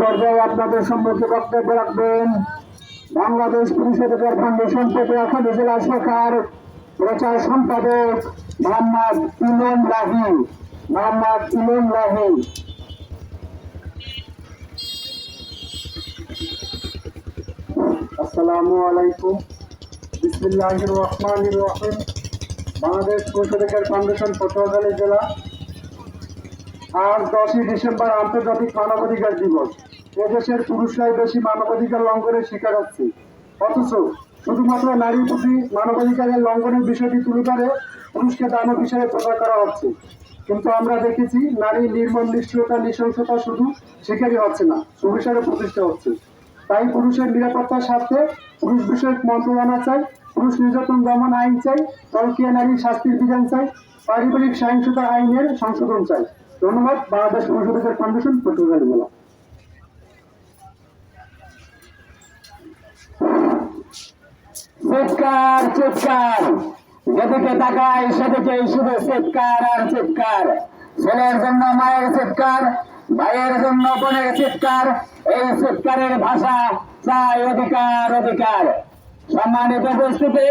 পর্যায়ে আপনাদের সম্মুখে বক্তব্য রাখবেন। বাংলাদেশ পুলিশ অধিকার ফাউন্ডেশন পটুয়া খন্ড জেলা শাখার প্রচার সম্পাদক মোহাম্মদ ইমন লাহি। মোহাম্মদ ইমন লাহি। আসসালামু আলাইকুম। বিসমিল্লাহির রহমানির রহিম। বাংলাদেশ পুলিশ অধিকার ফাউন্ডেশন পটুয়াখালী জেলা আজ দশই ডিসেম্বর আন্তর্জাতিক মানবাধিকার দিবস। এদেশের পুরুষরাই বেশি মানবাধিকার লঙ্ঘনের শিকার হচ্ছে। অথচ শুধুমাত্র নারীর প্রতি মানবাধিকারের লঙ্ঘনের বিষয়টি তুলে ধরে পুরুষকে দানব হিসেবে প্রচার করা হচ্ছে। কিন্তু আমরা দেখেছি নারীর নির্মম, নিষ্ঠুরতা, নৃশংসতা শুধু শিকারই হচ্ছে না সুবিচারে প্রতিষ্ঠা হচ্ছে। তাই পুরুষের নিরাপত্তার স্বার্থে পুরুষ বিষয়ক মন্ত্রণালয় চাই, পুরুষ নির্যাতন দমন আইন চাই তলকিয়া নারীর শাস্তির বিধান চাই, পারিবারিক সহিংসতা আইনের সংশোধন চাই। ধন্যবাদ। বাংলাদেশ ফাউন্ডেশন জেলা চিৎকার চিৎকার। যেদিকে তাকাই সেদিকে শুধু চিৎকার আর চিৎকার। ছেলের জন্য মায়ের চিৎকার, ভাইয়ের জন্য বোনের চিৎকার, এই চিৎকারের ভাষা চাই অধিকার অধিকার। সম্মানিত উপস্থিতি,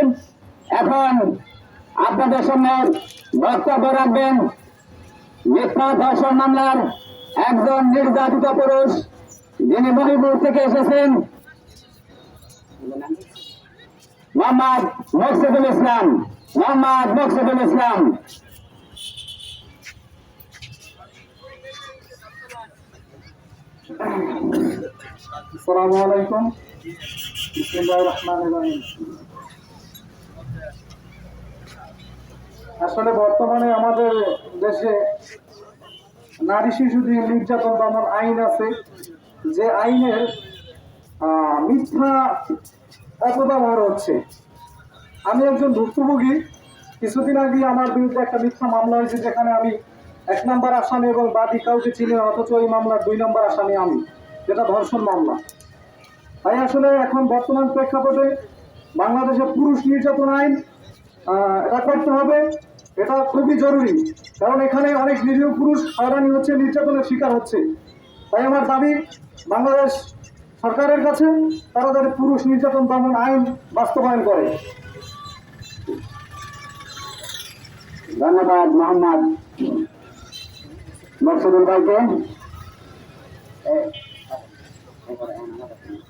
এখন আপনাদের সামনে বক্তব্য রাখবেন মিথ্যা ধর্ষণ মামলার একজন নির্যাতিত পুরুষ, যিনি মহিপুর থেকে এসেছেন। মোহাম্মদ মকসুদুল ইসলাম, মোহাম্মদ মকসুদুল ইসলাম। আসলে বর্তমানে আমাদের দেশে নারী শিশু নির্যাতন দমন আইন আছে। যে আইনের মিথ্যা অপব্যবহার হচ্ছে। আমি একজন ভুক্তভোগী। কিছুদিন আগে আমার বিরুদ্ধে একটা মিথ্যা মামলা হয়েছে যেখানে আমি এক নম্বর আসামি এবং বাদী কাউকে চিনি অথচ ওই মামলার দুই নম্বর আসামি আমি, যেটা ধর্ষণ মামলা। তাই আসলে এখন বর্তমান প্রেক্ষাপটে বাংলাদেশে পুরুষ নির্যাতন আইন এটা করতে হবে। এটা খুবই জরুরি, কারণ এখানে অনেক নিরীহ পুরুষ হয়রানি হচ্ছে, নির্যাতনের শিকার হচ্ছে। তাই আমার দাবি, বাংলাদেশ সরকারের কাছে তারা যাতে পুরুষ নির্যাতন দমন আইন বাস্তবায়ন করে। ধন্যবাদ মোহাম্মদ মকসুদুল ভাইকে।